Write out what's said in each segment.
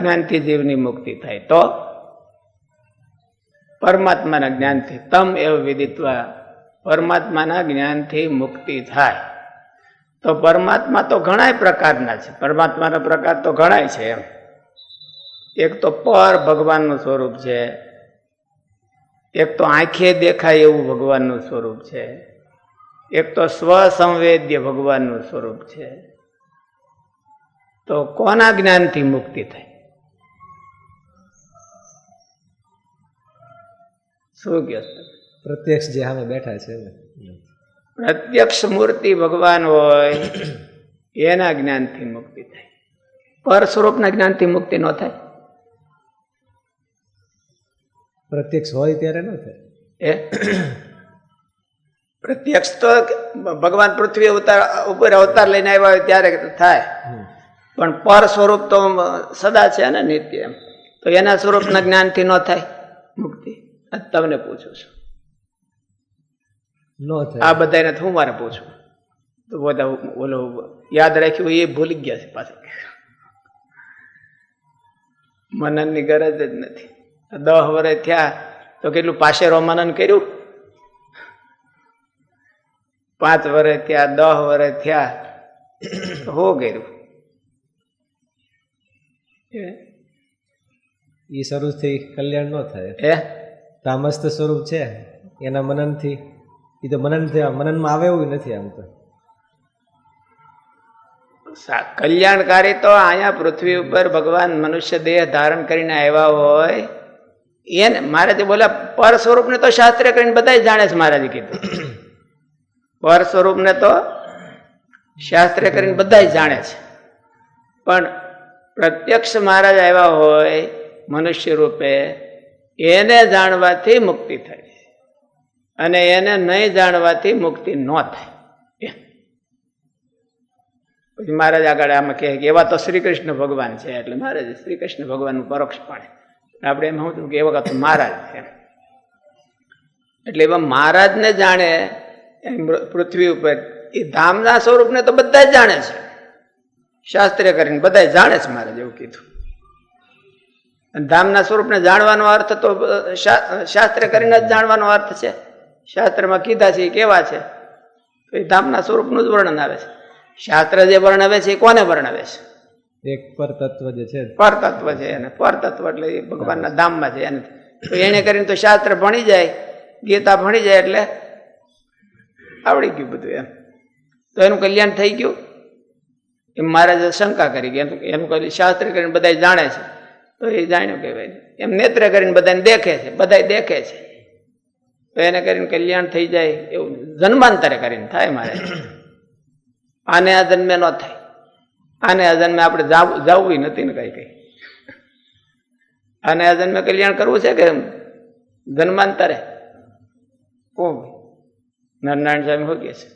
જ્ઞાનથી જીવની મુક્તિ થાય તો પરમાત્માના જ્ઞાનથી તમ એવ વિદિત્વા પરમાત્માના જ્ઞાનથી મુક્તિ થાય. તો પરમાત્મા તો ઘણા પ્રકારના છે. પરમાત્માના પ્રકાર તો ઘણાય છે એમ. એક તો પર ભગવાનનું સ્વરૂપ છે. એક તો આંખે દેખાય એવું ભગવાનનું સ્વરૂપ છે. એક તો સ્વસંવેદ્ય ભગવાનનું સ્વરૂપ છે. તો કોના જ્ઞાનથી મુક્તિ થાય? શું કહો પ્રત્યક્ષ જે સામે બેઠા છે પ્રત્યક્ષ મૂર્તિ ભગવાન હોય એના જ્ઞાનથી મુક્તિ થાય. પર સ્વરૂપના જ્ઞાનથી મુક્તિ ન થાય. પ્રત્યક્ષ હોય ત્યારે ન થાય. એ? પ્રત્યક્ષ તો ભગવાન પૃથ્વી અવતાર ઉપર અવતાર લઈને આવ્યા હોય ત્યારે થાય. પણ પર સ્વરૂપ તો સદા છે ને નિત્ય એમ. તો એના સ્વરૂપના જ્ઞાનથી ન થાય મુક્તિ. તમને પૂછું છું. નો આ બધાને હું મારે પૂછું? તો બધા ઓલો યાદ રાખ્યું એ ભૂલી ગયા છે પાછા. મનનની ગરજ જ નથી. દહ વર્ષ થયા તો કેટલું પાસે મનન કર્યું? પાંચ વર્ષ થયા દહ વર્ષ થયા હો કર્યું? એ સ્વરૂપથી કલ્યાણ ન થાય. તામસ્ત સ્વરૂપ છે. એના મનનથી, એ તો મનન મનનમાં આવે એવું નથી આમ તો. કલ્યાણકારી તો અહીંયા પૃથ્વી ઉપર ભગવાન મનુષ્ય દેહ ધારણ કરીને આવ્યા હોય. એને મહારાજે બોલ્યા પર સ્વરૂપને તો શાસ્ત્ર કરીને બધા જાણે છે મહારાજે કીધું. પર સ્વરૂપને તો શાસ્ત્ર કરીને બધા જાણે છે. પણ પ્રત્યક્ષ મહારાજ આવ્યા હોય, મનુષ્ય રૂપે એને જાણવાથી મુક્તિ થાય અને એને નહીં જાણવાથી મુક્તિ ન થાય. પછી મહારાજ આગળ આમાં કહે કે એવા તો શ્રી કૃષ્ણ ભગવાન છે, એટલે મહારાજ શ્રી કૃષ્ણ ભગવાનનું પરોક્ષ પાડે. આપણે એમ સમજવું કે એ વખત મહારાજ છે એટલે એવા મહારાજને જાણે પૃથ્વી ઉપર, એ ધામના સ્વરૂપને તો બધા જ જાણે છે. શાસ્ત્રીય કરીને બધા જાણે છે મહારાજ એવું કીધું. ધામના સ્વરૂપને જાણવાનો અર્થ તો શાસ્ત્ર કરીને જ જાણવાનો અર્થ છે. શાસ્ત્રમાં કીધા છે એ કેવા છે? તો એ ધામના સ્વરૂપનું જ વર્ણન આવે છે. શાસ્ત્ર જે વર્ણવે છે એ કોને વર્ણવે છે? એક પર તત્વ જે છે પરતત્વ છે એને. પરતત્વ એટલે એ ભગવાનના ધામમાં છે એને. તો એને કરીને તો શાસ્ત્ર ભણી જાય ગીતા ભણી જાય એટલે આવડી ગયું બધું એમ. તો એનું કલ્યાણ થઈ ગયું. એમ મહારાજે શંકા કરી કે એનું એનું શાસ્ત્ર કરીને બધા જાણે છે. તો એ જાણ્યું કે ભાઈ એમ નેત્ર કરીને બધાને દેખે છે બધા દેખે છે. તો એને કરીને કલ્યાણ થઈ જાય એવું જન્માંતરે કરીને થાય મારે. આને આ જન્મે ન થાય. આને આ જન્મે આપણે જાવું જાવું નથી ને કઈ કઈ. આને આ જન્મે કલ્યાણ કરવું છે કે જન્માંતરે? ઓ નારાયણ હો કે છે?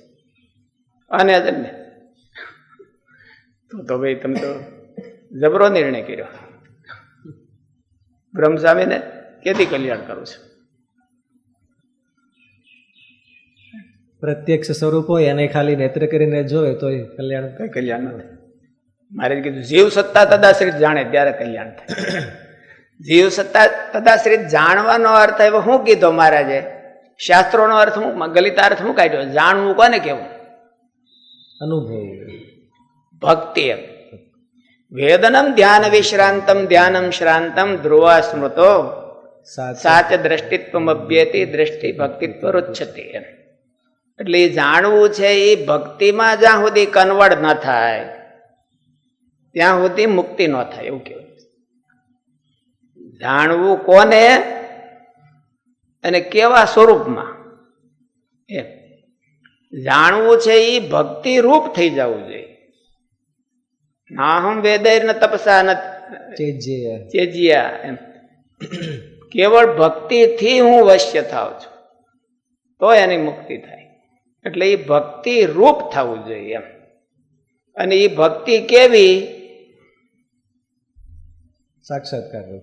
આને આ જન્મે. તો તો ભાઈ તમે તો જબરો નિર્ણય કર્યો. બ્રહ્મ સ્વામીને કેથી કલ્યાણ કરું છું. પ્રત્યક્ષ સ્વરૂપ હોય એને ખાલી નેત્ર કરીને જોવે તો કલ્યાણ કઈ કલ્યાણ ન થાય. મારે કીધું જીવ સત્તા તદાશ્રિત જાણે ત્યારે કલ્યાણ થાય. જીવ સત્તા તદાશ્રિત જાણવાનો અર્થ એવો શું કીધો મહારાજે શાસ્ત્રોનો અર્થ હું ગલિતાર્થ શું કાઢ્યો જાણવું કોને કેવું અનુભવ. ભક્તિ એમ. વેદનમ ધ્યાન વિશ્રાંતમ ધ્યાનમ શ્રાંતમ ધ્રુવા સ્મૃતો સાચ દ્રષ્ટિત્વ અભ્યેતી દ્રષ્ટિ ભક્તિત્વ રુચ્છતે એટલે જાણવું છે એ ભક્તિમાં જ્યાં સુધી કન્વર્ટ ન થાય ત્યાં સુધી મુક્તિ ન થાય એવું કેવું જાણવું કોને અને કેવા સ્વરૂપમાં? એમ. જાણવું છે એ ભક્તિ રૂપ થઈ જવું જોઈએ. નાહમ વેદૈર ન તપસા ન ચેજ્ય. એમ. કેવળ ભક્તિથી હું વશ્ય થાવ છું. તો એની મુક્તિ થાય. એટલે એ ભક્તિ રૂપ થવું જોઈએ એમ. અને એ ભક્તિ કેવી? સાક્ષાત્કાર રૂપ.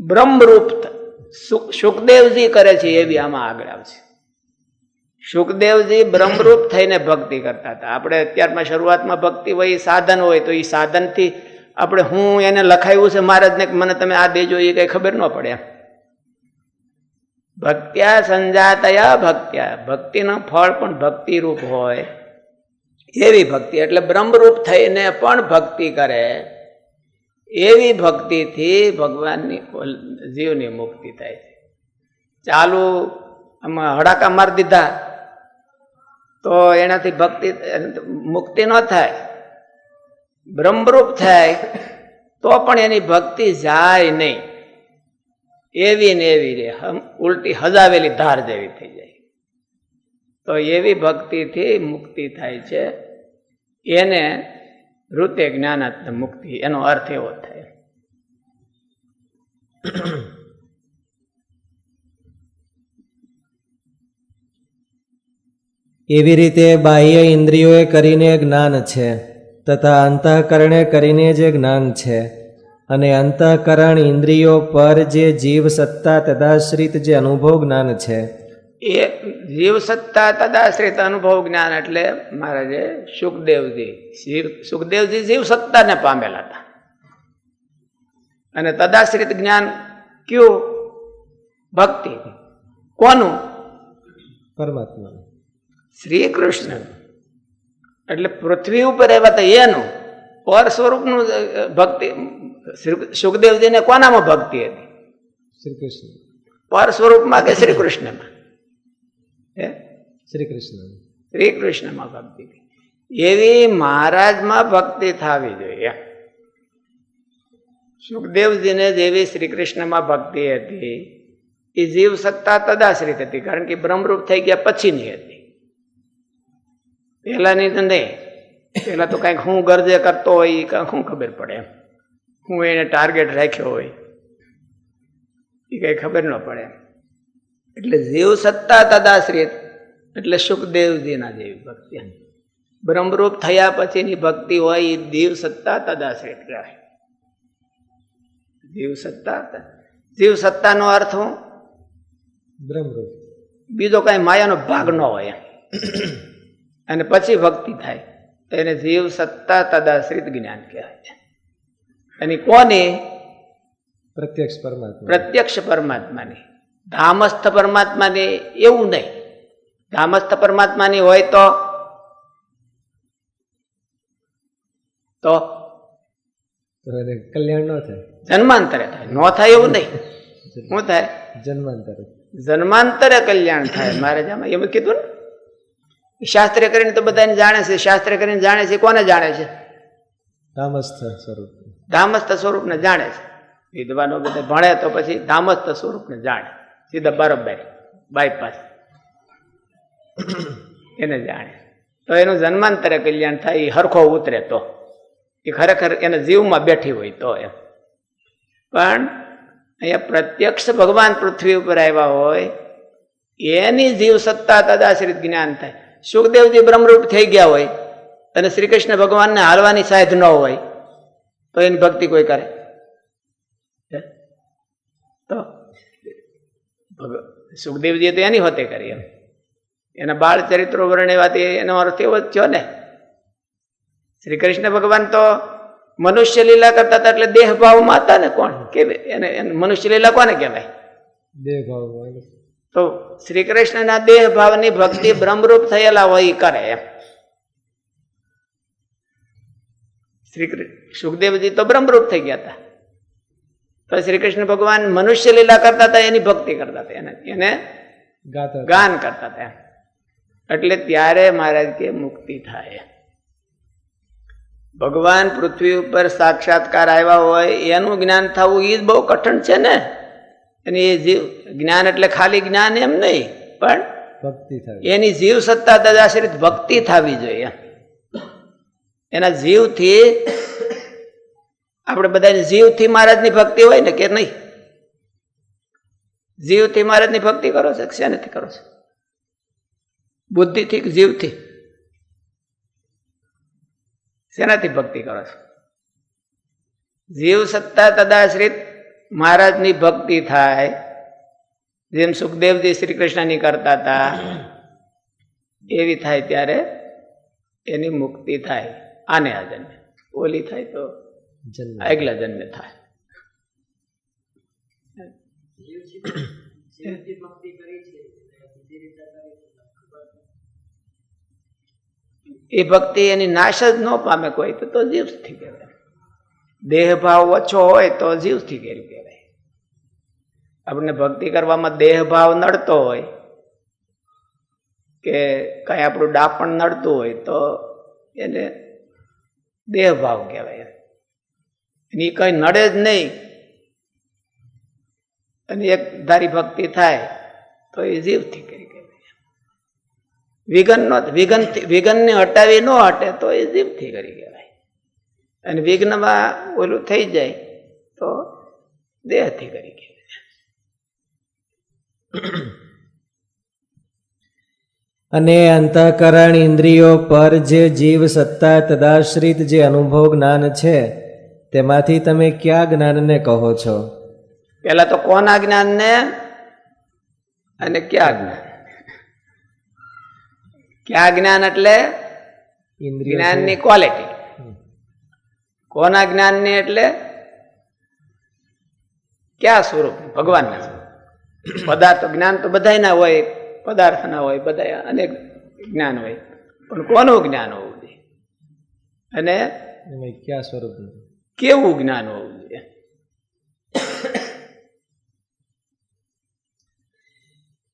બ્રહ્મરૂપ સુખદેવજી કરે છે એવી આમાં આગળ આવશે. સુખદેવજી બ્રહ્મરૂપ થઈને ભક્તિ કરતા હતા. આપણે અત્યારમાં શરૂઆતમાં ભક્તિ હોય સાધન હોય, તો એ સાધનથી આપણે હું એને લખાયું છે મહારાજને મને તમે આ દેજો, એ કઈ ખબર ન પડે. ભક્ત્યા સંજાતયા ભક્ત્યા. ભક્તિનો ફળ પણ ભક્તિ રૂપ હોય. એવી ભક્તિ, એટલે બ્રહ્મરૂપ થઈને પણ ભક્તિ કરે. એવી ભક્તિથી ભગવાનની જીવની મુક્તિ થાય છે. ચાલુ આમાં હડાકા મારી દીધા. તો એનાથી ભક્તિ મુક્તિ ન થાય, બ્રહ્મરૂપ થાય, તો પણ એની ભક્તિ જાય નહીં. એવી ને એવી રે ઉલટી હજાવેલી ધાર જેવી થઈ જાય. તો એવી ભક્તિથી મુક્તિ થાય છે, એને ઋતે જ્ઞાનાત્મ મુક્તિ, એનો અર્થ એવો થાય. એવી રીતે બાહ્ય ઇન્દ્રિયોએ કરીને જ્ઞાન છે તથા અંતઃકરણે કરીને જે જ્ઞાન છે અને અંતઃકરણ ઇન્દ્રિયો પર જે જીવ સત્તા તદાશ્રિત જે અનુભવ જ્ઞાન છે. એ જીવ સત્તા તદાશ્રિત અનુભવ જ્ઞાન એટલે મહારાજે સુખદેવજી શિવ સુખદેવજી જીવ સત્તાને પામેલા હતા. અને તદાશ્રિત જ્ઞાન કયું? ભક્તિ. કોનું? પરમાત્મા શ્રી કૃષ્ણ એટલે પૃથ્વી ઉપર આવ્યા હતા એનું. પર સ્વરૂપનું ભક્તિ સુખદેવજીને કોનામાં ભક્તિ હતી? શ્રી કૃષ્ણ પર સ્વરૂપમાં કે શ્રી કૃષ્ણમાં હે? શ્રી કૃષ્ણ શ્રી કૃષ્ણમાં ભક્તિ હતી. એવી મહારાજમાં ભક્તિ થવી જોઈએ. સુખદેવજીને જેવી શ્રી કૃષ્ણમાં ભક્તિ હતી એ જીવ સત્તા તદાશ્રિત હતી. કારણ કે બ્રહ્મરૂપ થઈ ગયા પછીની હતી. પહેલાની તો નહીં પહેલાં તો કંઈક હું ગરજે કરતો હોય એ કાંઈક શું ખબર પડે એમ. હું એને ટાર્ગેટ રાખ્યો હોય એ કાંઈ ખબર ન પડે એટલે જીવ સત્તા તદાશ્રિત એટલે સુખદેવજીના જેવી ભક્તિ બ્રહ્મરૂપ થયા પછીની ભક્તિ હોય એ દીવ સત્તા તદાશ્રિત કહેવાય. જીવ સત્તા જીવ સત્તાનો અર્થ હું? બ્રહ્મરૂપ. બીજો કાંઈ માયાનો ભાગ ન હોય એમ. અને પછી ભક્તિ થાય. એને જીવ સત્તા તદાશ્રિત જ્ઞાન કહેવાય છે. અને કોની? પ્રત્યક્ષ પરમાત્મા પ્રત્યક્ષ પરમાત્માની. ધામસ્થ પરમાત્માને એવું નહીં. ધામસ્થ પરમાત્માની હોય તો? તો? તો કલ્યાણ ન થાય. જન્માંતરે થાય. ન થાય એવું નહીં. શું થાય? જન્માંતરે. જન્માંતરે કલ્યાણ થાય. મહારાજ આમાં એમ કીધું ને શાસ્ત્ર કરીને તો બધાને જાણે છે. શાસ્ત્ર કરીને જાણે છે. કોને જાણે છે? ધામસ્થ સ્વરૂપ ધામસ્થ સ્વરૂપને જાણે છે. વિદ્વાનો બધા ભણે તો પછી ધામસ્થ સ્વરૂપને જાણે. સીધા બરોબર. બાયપાસ એને જાણે. તો એનું જન્માંતરે કલ્યાણ થાય એ હરખો ઉતરે તો. એ ખરેખર એને જીવમાં બેઠી હોય તો એમ. પણ અહીંયા પ્રત્યક્ષ ભગવાન પૃથ્વી ઉપર આવ્યા હોય એની જીવ સત્તા તદાશ્રિત જ્ઞાન થાય. સુખદેવજી બ્રહ્મરૂપ થઈ ગયા હોય અને શ્રી કૃષ્ણ ભગવાનને હાલવાની સાધ ન હોય, તો એની ભક્તિ કોઈ કરે? તો સુખદેવજી સુખદેવજીએ તો એની હોતે કરી એમ. એના બાળ ચરિત્રો વર્ણવ્યાથી એનો અર્થ એવો જ થયો ને. શ્રી કૃષ્ણ ભગવાન તો મનુષ્ય લીલા કરતા હતા એટલે દેહ ભાવમાં હતા ને કોણ? કે એને મનુષ્ય લીલા કોને કહેવાય? દેહ ભાવ તો શ્રી કૃષ્ણના દેહ ભાવની ભક્તિ બ્રહ્મરૂપ થયેલા હોય કરે એમ. શ્રી સુખદેવજી તો બ્રહ્મરૂપ થઈ ગયા હતા. તો શ્રી કૃષ્ણ ભગવાન મનુષ્ય લીલા કરતા હતા એની ભક્તિ કરતા હતા. એને એને ગાન કરતા હતા. એટલે ત્યારે મહારાજ કે મુક્તિ થાય. ભગવાન પૃથ્વી ઉપર સાક્ષાત્કાર આવ્યા હોય એનું જ્ઞાન થવું એ જ બહુ કઠણ છે ને? અને એ જીવ જ્ઞાન એટલે ખાલી જ્ઞાન એમ નહીં પણ ભક્તિ થાય એની જીવ સત્તા તદાશ્રિત ભક્તિ થવી જોઈએ. એના જીવથી આપણે બધાની જીવથી મહારાજની ભક્તિ હોય ને કે નહીં? જીવથી મહારાજની ભક્તિ કરો છો કે શેનાથી કરો છો? બુદ્ધિથી કે જીવથી? શેનાથી ભક્તિ કરો છો? જીવ સત્તા તદાશ્રિત મહારાજની ભક્તિ થાય જેમ સુખદેવજી શ્રી કૃષ્ણની કરતા હતા એવી થાય ત્યારે એની મુક્તિ થાય. આને આજને ઓલી થાય તો જન્મ. આગલા જન્મે થાય. એ ભક્તિ એની નાશ જ ન પામે કોઈ તો જીવ જીવથી કહેવાય દેહ ભાવ ઓછો હોય તો જીવથી ઘેરું કહેવાય. આપણને ભક્તિ કરવામાં દેહભાવ નડતો હોય કે કઈ આપણું ડાપણ નડતું હોય તો એને દેહભાવ કહેવાય. એની કંઈ નડે જ નહીં. અને એક ધારી ભક્તિ થાય તો એ જીવથી કરી કહેવાય. વિઘન નો વિઘન વિઘનને હટાવી ન હટે તો એ જીવથી કરી કહેવાય. અને વિઘ્નમાં ઓલું થઈ જાય તો દેહથી કરી કહેવાય. અને અંતઃકરણ ઇન્દ્રિયો પર જે જીવ સત્તા તદાશ્રિત જે અનુભવ જ્ઞાન છે તેમાંથી તમે કયા જ્ઞાનને કહો છો? પેલા તો કોના જ્ઞાનને અને ક્યાં જ્ઞાન? ક્યાં જ્ઞાન એટલે? ઇન્દ્રિય જ્ઞાનની ક્વોલિટી કોના જ્ઞાનની એટલે? ક્યાં સ્વરૂપ? ભગવાનના પદાર્થ જ્ઞાન તો બધાયના હોય પદાર્થના હોય બધા અનેક જ્ઞાન હોય. પણ કોનું જ્ઞાન હોવું જોઈએ? અને ક્યાં સ્વરૂપ કેવું જ્ઞાન હોવું જોઈએ?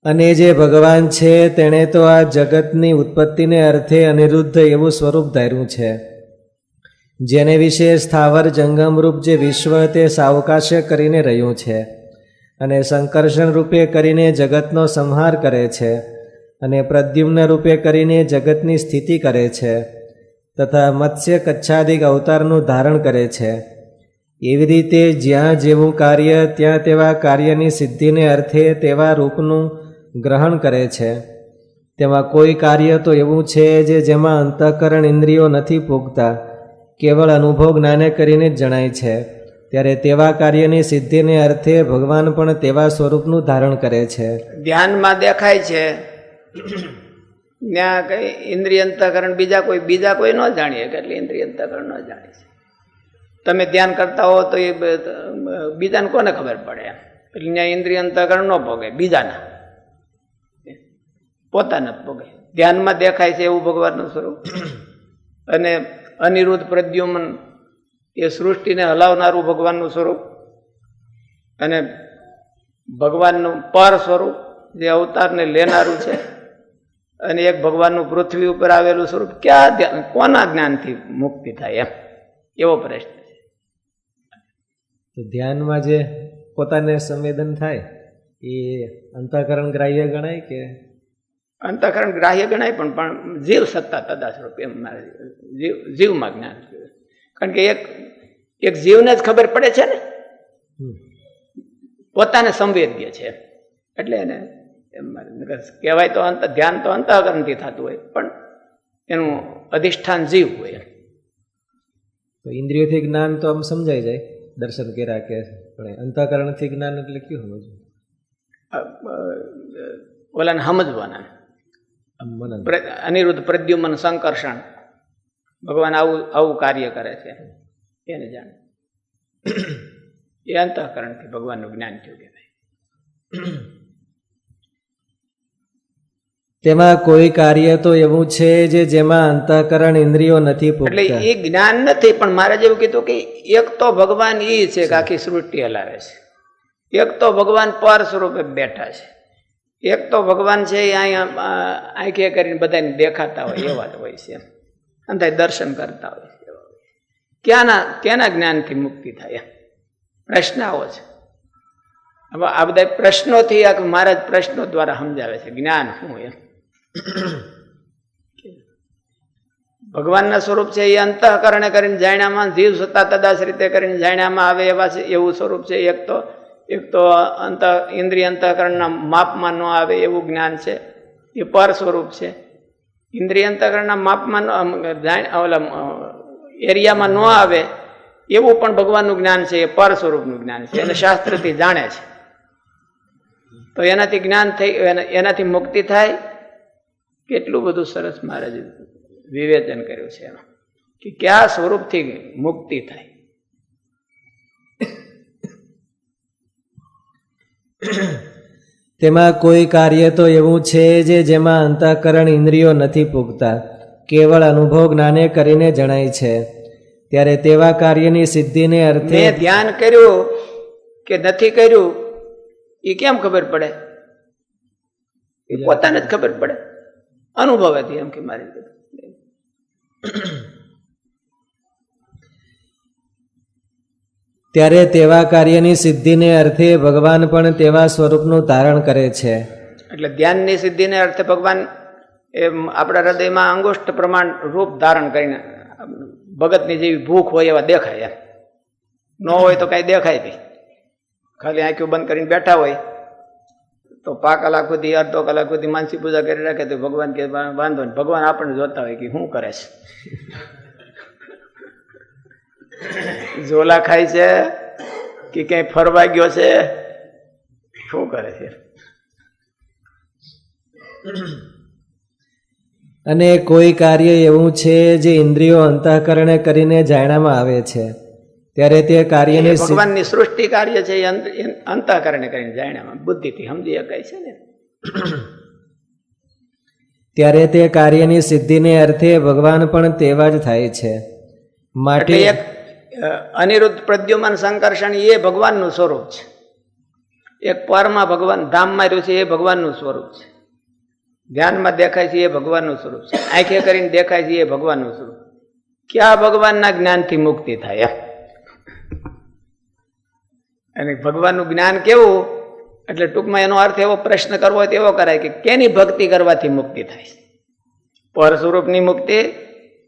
અને જે ભગવાન છે તેણે તો આ જગતની ઉત્પત્તિને અર્થે અનિરુદ્ધ એવું સ્વરૂપ ધાર્યું છે. જેને વિશે સ્થાવર જંગમરૂપ જે વિશ્વ તે સાવકાશ્ય કરીને રહ્યું છે અને સંકર્ષણ રૂપે કરીને જગતનો સંહાર કરે છે અને પ્રદ્યુમ્ન રૂપે કરીને જગતની સ્થિતિ કરે છે તથા મત્સ્ય કચ્છાદિક અવતારનું ધારણ કરે છે. એવી રીતે જ્યાં જેવું કાર્ય, ત્યાં તેવા કાર્યની સિદ્ધિને અર્થે તેવા રૂપનું ગ્રહણ કરે છે. તેમાં કોઈ કાર્ય તો એવું છે જે જેમાં અંતઃકરણ ઇન્દ્રિયો નથી પૂગતા કેવળ અનુભવ જ્ઞાને કરીને જ જણાય છે. ત્યારે તેવા કાર્યની સિદ્ધિને અર્થે ભગવાન પણ તેવા સ્વરૂપનું ધારણ કરે છે. ધ્યાનમાં દેખાય છે. ત્યાં કઈ ઇન્દ્રિય અંતઃકરણ બીજા કોઈ બીજા કોઈ ન જાણીએ એટલે ઇન્દ્રિય અંતઃકરણ ન જાણી છે. તમે ધ્યાન કરતા હો તો એ બીજાને કોને ખબર પડે એટલે ત્યાં ઇન્દ્રિય અંતઃકરણ ન ભોગે, બીજાના. પોતાના ભોગે. ધ્યાનમાં દેખાય છે એવું ભગવાનનું સ્વરૂપ. અને અનિરુદ્ધ પ્રદ્યુમન એ સૃષ્ટિને હલાવનારું ભગવાનનું સ્વરૂપ અને ભગવાનનું પર સ્વરૂપ જે અવતારને લેનારું છે અને એક ભગવાનનું પૃથ્વી ઉપર આવેલું સ્વરૂપ, ક્યાં ધ્યાન, કોના જ્ઞાનથી મુક્તિ થાય એમ? એવો પ્રશ્ન છે. તો ધ્યાનમાં જે પોતાને સંવેદન થાય, એ અંતઃકરણ ગ્રાહ્ય ગણાય કે અંતઃકરણ ગ્રાહ્ય ગણાય પણ પણ જીવ સત્તા તદા સ્વરૂપ એમ મારે જીવ જીવમાં જ્ઞાન કારણ કે એક એક જીવને જ ખબર પડે છે ને? પોતાને સંવેદ્ય છે. એટલે એને એમ કહેવાય તો અંત ધ્યાન તો અંતઃકરણથી થતું હોય પણ એનું અધિષ્ઠાન જીવ હોય તો ઇન્દ્રિયોથી જ્ઞાન તો આમ સમજાઈ જાય દર્શન કર્યા કે પણ અંતઃકરણથી જ્ઞાન એટલે કયું સમજવું? અ, ઓલાને સમજવાના. અનિરુદ્ધ પ્રદ્યુમન સંકર્ષણ. ભગવાન આવું આવું કાર્ય કરે છે. એને જાણે. એ અંતઃકરણથી ભગવાનનું જ્ઞાન થયું કહેવાય. તેમાં કોઈ કાર્ય તો એવું છે જે જેમાં અંતઃકરણ ઇન્દ્રિયો નથી એટલે એ જ્ઞાન નથી પણ મારે જેવું કીધું કે એક તો ભગવાન એ છે કે આખી સૃષ્ટિ હલાવે છે. એક તો ભગવાન પર સ્વરૂપે બેઠા છે. એક તો ભગવાન છે એ અહીંયા આંખે કરીને બધાને દેખાતા હોય એવા જ હોય છે. અંતે દર્શન કરતા હોય છે. ક્યાંના કેના જ્ઞાનથી મુક્તિ થાય. એમ પ્રશ્ન આવો છે. હવે આ બધા પ્રશ્નોથી આ મહારાજ પ્રશ્નો દ્વારા સમજાવે છે, જ્ઞાન શું એમ? ભગવાનના સ્વરૂપ છે એ અંતઃકરણે કરીને જાણ્યામાં, જીવ સત્તા તદાસ રીતે કરીને જાણ્યામાં આવે એવા છે, એવું સ્વરૂપ છે એક તો. એક તો અંત ઇન્દ્રિય અંતઃકરણના માપમાં ન આવે એવું જ્ઞાન છે. એ પર સ્વરૂપ છે. ઇન્દ્રિય અંતઃકરણના માપમાં જાણ- ઓલા એરિયામાં ન આવે એવું પણ ભગવાનનું જ્ઞાન છે. એ પર સ્વરૂપનું જ્ઞાન છે. એને શાસ્ત્રથી જાણે છે. તો એનાથી જ્ઞાન થઈ એના- એનાથી મુક્તિ થાય. કેટલું બધું સરસ મહારાજ વિવેચન કર્યું છે એમાં. કે કયા સ્વરૂપથી મુક્તિ થાય. તેમાં કોઈ કાર્ય તો એવું છે જે જેમાં અંતઃકરણ ઇન્દ્રિયો નથી પૂગતા કેવળ અનુભવ જ્ઞાને કરીને જણાય છે. ત્યારે તેવા કાર્યની સિદ્ધિને અર્થે ધ્યાન કર્યું કે નથી કર્યું એ કેમ ખબર પડે? એ પોતાને જ ખબર પડે. અનુભવેથી એમ કે મારી ત્યારે તેવા કાર્યની સિદ્ધિને અર્થે ભગવાન પણ તેવા સ્વરૂપનું ધારણ કરે છે. એટલે ધ્યાનની સિદ્ધિને અર્થે ભગવાન એમ આપણા હૃદયમાં અંગુષ્ઠ પ્રમાણ રૂપ ધારણ કરીને ભગતની જેવી ભૂખ હોય એવા દેખાય એમ. ન હોય તો કાંઈ દેખાય નહીં. ખાલી આંખ્યું બંધ કરીને બેઠા હોય. તો પા કલાક સુધી, અડધો કલાક સુધી માનસી પૂજા કરી રાખે તો ભગવાન કે વાંધો નહીં. ભગવાન આપણને જોતા હોય કે શું કરે છે. ઝોલા ખાય છે કે ક્યાંય ફરવા ગયો છે? શું કરે છે? અને કોઈ કાર્ય એવું છે જે ઇન્દ્રિયો અંતઃકરણે કરીને જાણવામાં આવે છે? ત્યારે તે કાર્યને ભગવાનની સૃષ્ટિ કાર્ય છે એ અંતઃકરણે કરીને જાણ્યામાં બુદ્ધિથી સમજી શકાય છે ને? ત્યારે તે કાર્યની સિદ્ધિને અર્થે ભગવાન પણ તેવા જ થાય છે. માટે એક અનિરુદ્ધ પ્રદ્યુમન સંકર્ષણ એ ભગવાનનું સ્વરૂપ છે. એક પરમાં ભગવાન ધામમાં રહ્યું છે એ ભગવાનનું સ્વરૂપ છે. ધ્યાનમાં દેખાય છે એ ભગવાનનું સ્વરૂપ છે. આંખે કરીને દેખાય છે એ ભગવાનનું સ્વરૂપ ક્યાં ભગવાનના જ્ઞાનથી મુક્તિ થાય અને ભગવાનનું જ્ઞાન કેવું? એટલે ટૂંકમાં એનો અર્થ એવો પ્રશ્ન કરવો હોય તો એવો કરાય કે કેની ભક્તિ કરવાથી મુક્તિ થાય? પર સ્વરૂપની મુક્તિ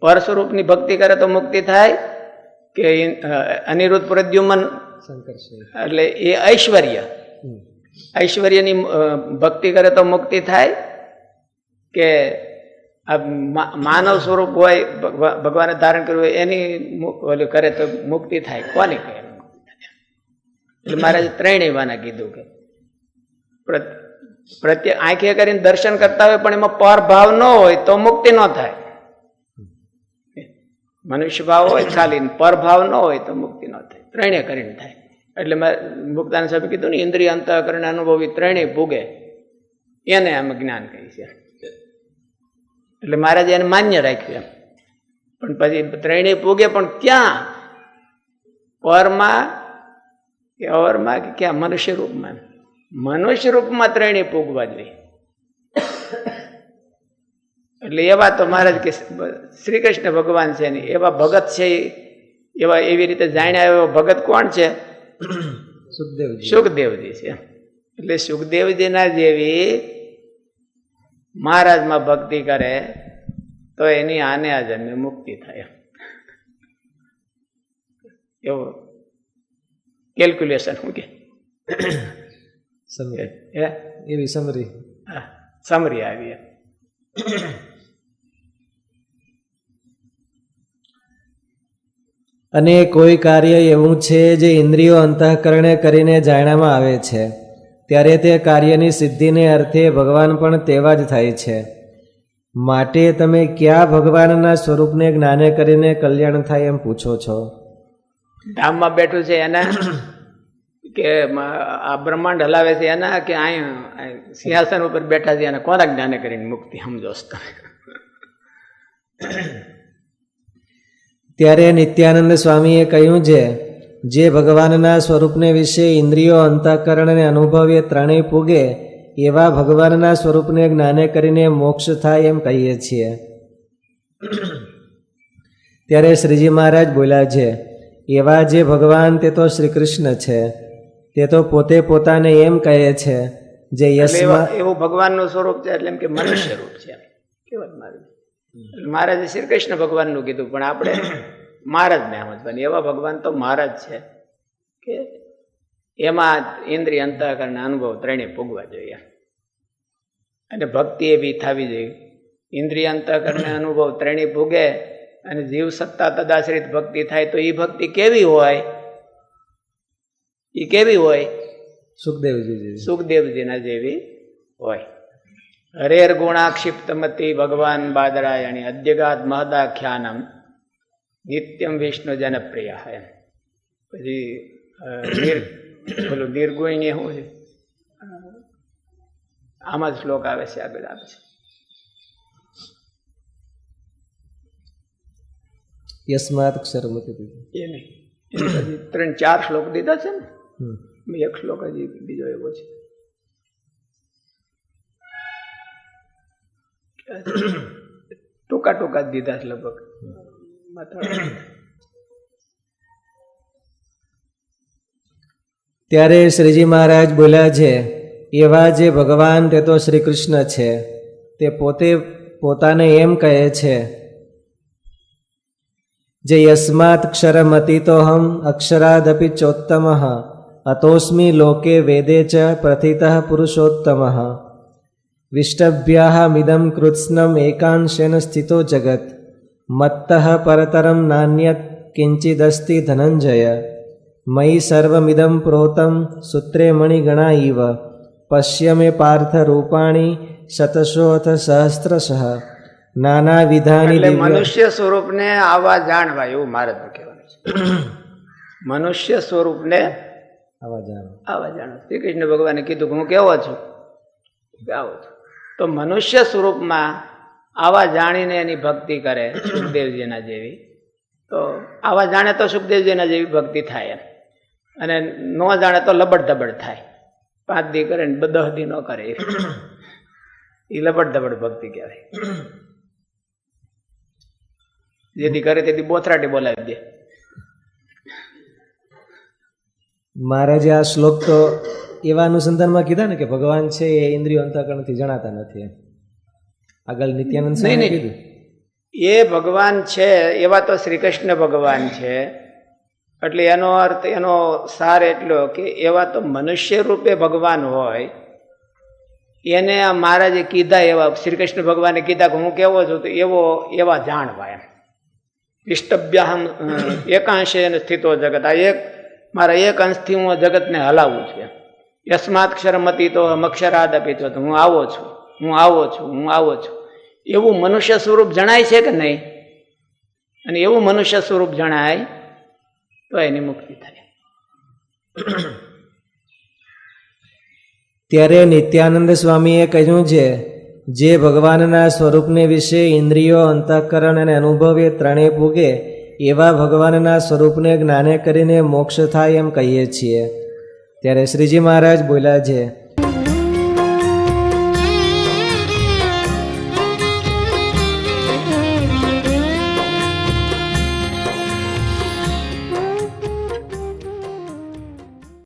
પર સ્વરૂપની ભક્તિ કરે તો મુક્તિ થાય? કે અનિરુદ્ધ પ્રદ્યુમન એટલે એ ઐશ્વર્ય. ઐશ્વર્યની ભક્તિ કરે તો મુક્તિ થાય કે માનવ સ્વરૂપ હોય ભગવાને ધારણ કર્યું હોય એની ઓલું કરે તો મુક્તિ થાય. કોની કહે? એટલે મહારાજ ત્રણેય વાના કીધું કે પ્ર- પ્રત્યે આંખે કરીને દર્શન કરતા હોય પણ એમાં પર ભાવ ન હોય તો મુક્તિ ન થાય. મનુષ્ય ભાવ હોય ખાલી પર ભાવ ન હોય તો મુક્તિ ન થાય. ત્રણેય કરીને થાય. એટલે મેં મુક્તાન સાહેબે કીધું ને, ઇન્દ્રિય અંતઃકરણ અનુભવી ત્રણેય ભૂગે. એને અમે જ્ઞાન કહી છે. એટલે મહારાજે એને માન્ય રાખ્યું એમ. પણ પછી ત્રણેય પૂગે પણ ક્યાં? પરમાં કે અવરમાં કે ક્યાં? મનુષ્ય રૂપમાં મનુષ્ય રૂપમાં ત્રણેય પૂગવા જોઈએ. એટલે એવા તો મહારાજ કે શ્રી કૃષ્ણ ભગવાન છે ને એવા ભગત છે એવા એવી રીતે જાણ્યા એવા ભગત કોણ છે? સુખદેવજી. સુખદેવજી છે. એટલે સુખદેવજીના જેવી મહારાજમાં ભક્તિ કરે તો એની આને આ જન્મે મુક્તિ થાય. એવું કેલ્ક્યુલેશન શું કે. સમરી હે? એવી સમરી હા, સમરી આવી. અને કોઈ કાર્ય એવું છે જે ઇન્દ્રિયો અંતઃકરણે કરીને જાણવામાં આવે છે. ત્યારે તે કાર્યની સિદ્ધિને અર્થે ભગવાન પણ તેવા જ થાય છે. માટે તમે ક્યાં ભગવાનના સ્વરૂપને જ્ઞાને કરીને કલ્યાણ થાય એમ પૂછો છો? ધામમાં બેઠું છે એના કે આ બ્રહ્માંડ હલાવે છે એના કે અહીંયા સિંહાસન ઉપર બેઠા છે એના? કોના જ્ઞાને કરીને મુક્તિ સમજો તમે? ત્યારે નિત્યાનંદ સ્વામીએ કહ્યું છે જે ભગવાનના સ્વરૂપને વિશે ઇન્દ્રિયો અંતઃકરણને અનુભવે ત્રણેય પૂગે એવા ભગવાનના સ્વરૂપને જ્ઞાને કરીને મોક્ષ થાય એમ કહીએ છીએ. ત્યારે શ્રીજી મહારાજ બોલ્યા છે એવા જે ભગવાન તે તો શ્રી કૃષ્ણ છે. તે તો પોતે પોતાને એમ કહે છે જે યશ એવું ભગવાનનું સ્વરૂપ છે એટલે એમ કે મનુષ્ય રૂપ છે. કેવત એટલે મહારાજે શ્રી કૃષ્ણ ભગવાનનું કીધું પણ આપણે મહારાજને સમજવાની એવા ભગવાન તો મહારાજ છે કે એમાં ઇન્દ્રિય અંતઃકરણ અનુભવ ત્રણેય ભોગવા જોઈએ. અને ભક્તિ એ બી થવી જોઈએ. ઇન્દ્રિય અંતઃકરણ અનુભવ ત્રણેય ભોગે અને જીવ સત્તા તદાશ્રિત ભક્તિ થાય તો એ ભક્તિ કેવી હોય? એ કેવી હોય? સુખદેવજી. સુખદેવજીના જેવી હોય. હરેર ગુણાક્ષિપ્તમતી ભગવાન બાદરાયણી અદ્યગાત મહદાખ્યાનમ નિત્યમ વિષ્ણુ જનપ્રિય એમ પછી પેલું નિર્ગુણ્ય શું છે આમાં જ શ્લોક આવે છે આગળ આવે છે યસ્માત ક્ષરમતી એ નહીં ત્રણ ચાર શ્લોક દીધા છે ને એક શ્લોક હજી બીજો એવો છે ટૂંકા ટૂંકા દીધા છે લગભગ. ત્યારે શ્રીજી મહારાજ બોલ્યા છે, એવા જે ભગવાન તે તો શ્રી કૃષ્ણ છે, તે પોતે પોતાને એમ કહે છે, જે યસ્માત ક્ષરમતીતોહમ અક્ષરાદપી ચોત્તમ, અતોસ્મી લોકે વેદે ચ પ્રથિત પુરુષોત્તમ. વિષ્ટભ્યામિદમ કૃત્સ્નમ એકાંશેન સ્થિતો જગત મત્ત પરતરમ નાન્યત કિંચિદસ્તિ ધનંજય મયી સર્વમિદમ પ્રોતમ સૂત્રે મણિગણા ઇવ પશ્ય મે પાર્થ રૂપાણી શતશોથ સહસ્ત્રશઃ નાના વિધાની મનુષ્ય સ્વરૂપને આવા જાણવા એવું મારે તો કહેવાનું છે. મનુષ્ય સ્વરૂપને આવા જાણો. આવા જાણો. શ્રી કૃષ્ણ ભગવાને કીધું કે હું કેવો છું? આવો છું. તો મનુષ્ય સ્વરૂપમાં આવા જાણીને એની ભક્તિ કરે સુખદેવજીના જેવી. તો આવા જાણે તો સુખદેવજીના જેવી ભક્તિ થાય એમ. અને ન જાણે તો લબડ ધબડ થાય. પાંચ દી કરે ને દહ દી ન કરે એ. લબડ ધબડ ભક્તિ કહેવાય. જેથી કરે તેથી બોથરાટી બોલાવી દે. મહારાજે આ શ્લોક તો એવા અનુસંધાનમાં કીધા ને કે ભગવાન છે એ ઇન્દ્રિયો અંતઃકરણથી જણાતા નથી આગળ નિત્યાનંદ નહીં. કીધું. એ ભગવાન છે એવા તો શ્રી કૃષ્ણ ભગવાન છે. એટલે એનો અર્થ એનો સાર એટલો કે એવા તો મનુષ્ય રૂપે ભગવાન હોય. એને આ મહારાજે કીધા એવા શ્રી કૃષ્ણ ભગવાને કીધા કે હું કેવો છું તો એવો એવા જાણવા એમ. ઇષ્ટભ્યાહમ એકાંશે સ્થિતો જગત. આ એક મારા એક અંશથી હું જગતને હલાવું છું. યસ્માત ક્ષરમતી તો અમક્ષરાદ આપી તો હું આવો છું, હું આવો છું, હું આવો છું. એવું મનુષ્ય સ્વરૂપ જણાય છે કે નહીં? અને એવું મનુષ્ય સ્વરૂપ જણાય તો એની મુક્તિ થાય. ત્યારે નિત્યાનંદ સ્વામીએ કહ્યું છે, જે ભગવાનના સ્વરૂપને વિશે ઇન્દ્રિયો અંતઃકરણ અને અનુભવે ત્રણેય પૂગે એવા ભગવાનના સ્વરૂપને જ્ઞાને કરીને મોક્ષ થાય એમ કહીએ છીએ. ત્યારે શ્રીજી મહારાજ બોલ્યા છે